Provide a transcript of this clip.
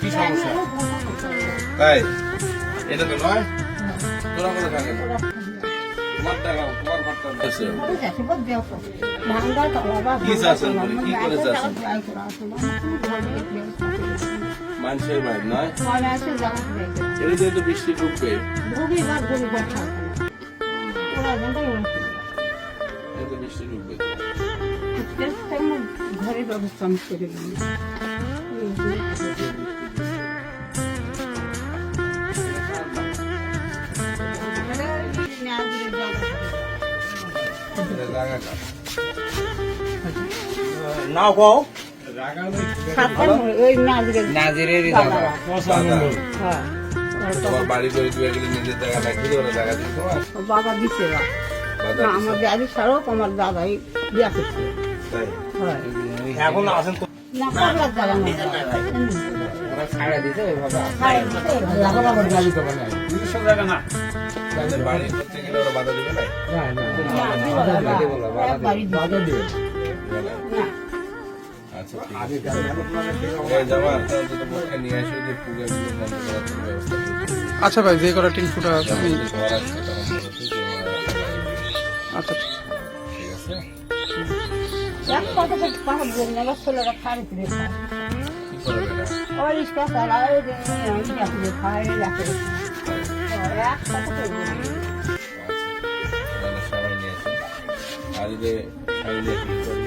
কি সমস্যা? তাই এটা তো নয়। তোরা করে থাকে চাচ্ছেন? মানুষের ভাই নয়? এটা দিয়ে তো বৃষ্টি ঢুকবে ঘরের ব্যবস্থা আমি করে দিই নাও কও নাজরের। হ্যাঁ। তোমার বাড়ি করে দুয়ে গেলে নিজের জায়গা রাখি ওরা জায়গা দিয়ে বাবা দিছে না, আমার daddy ছাড়াও আমার দাদাই বিয়া হয়। এখন আছেন তো। দিতে ওইভাবে না। তাদের বাড়ি করতে গেলে ওরা বাধা দিবে না? আচ্ছা আচ্ছা ভাই যে কটা টিন ফুটা Motherfucker, Barb will never sell a car to this one. Or it's got a lot of things, you know, you have to be tired of it. Oh, yeah.